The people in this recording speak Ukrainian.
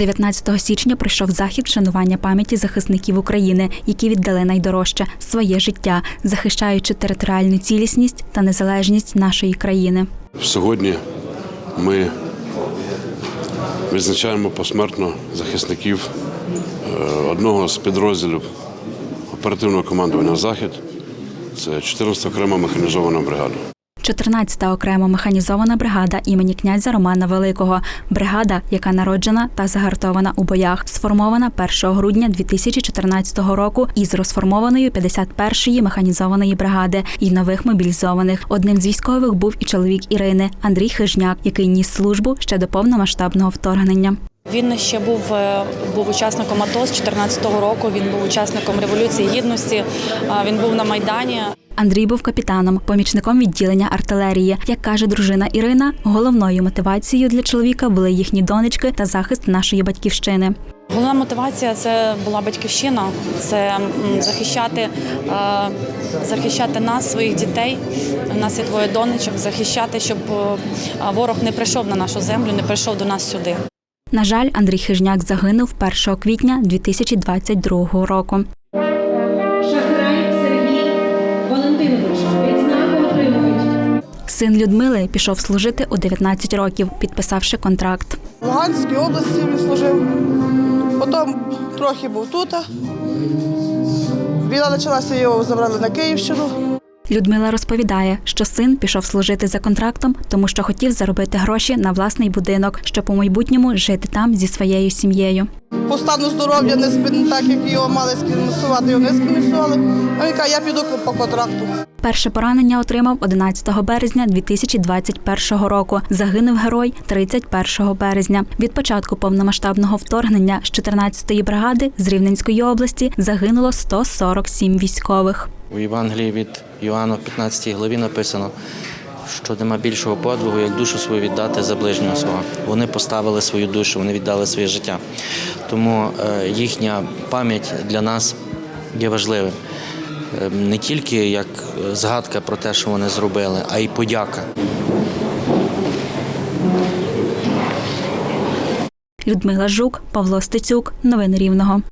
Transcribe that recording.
19 січня пройшов захід вшанування пам'яті захисників України, які віддали найдорожче своє життя, захищаючи територіальну цілісність та незалежність нашої країни. Сьогодні ми відзначаємо посмертно захисників е, одного з підрозділів оперативного командування Захід. Це 14 окрема механізована бригада. 14-та окрема механізована бригада імені князя Романа Великого. Бригада, яка народжена та загартована у боях, сформована 1 грудня 2014 року із розформованою 51-ї механізованої бригади і нових мобілізованих. Одним з військових був і чоловік Ірини Андрій Хижняк, який ніс службу ще до повномасштабного вторгнення. Він ще був, е, був учасником АТО з 14-го року. Він був учасником Революції Гідності. Він був на Майдані. Андрій був капітаном, помічником відділення артилерії. Як каже дружина Ірина, головною мотивацією для чоловіка були їхні донечки та захист нашої батьківщини. Головна мотивація це була батьківщина, це захищати, е, захищати нас, своїх дітей. У нас є двоє донечок, захищати, щоб е, ворог не прийшов на нашу землю, не прийшов до нас сюди. На жаль, Андрій Хижняк загинув 1 квітня 2022 року. Син Людмили пішов служити у 19 років, підписавши контракт. В Луганській області він служив. Потім трохи був тут. Війна почалася, його забрали на Київщину. Людмила розповідає, що син пішов служити за контрактом, тому що хотів заробити гроші на власний будинок, щоб у майбутньому жити там зі своєю сім'єю. По стану здоров'я не так як його мали скінусувати, його не скінусували. А він каже, я піду по контракту. Перше поранення отримав 11 березня 2021 року. Загинув герой 31 березня. Від початку повномасштабного вторгнення з 14-ї бригади з Рівненської області загинуло 147 військових. У Євангелії від Йоанна в 15 главі написано, що нема більшого подвигу, як душу свою віддати за ближнього свого. Вони поставили свою душу, вони віддали своє життя. Тому е, їхня пам'ять для нас є важливим. Е, Не тільки як згадка про те, що вони зробили, а й подяка. Людмила Жук, Павло Стецюк. Новини Рівного.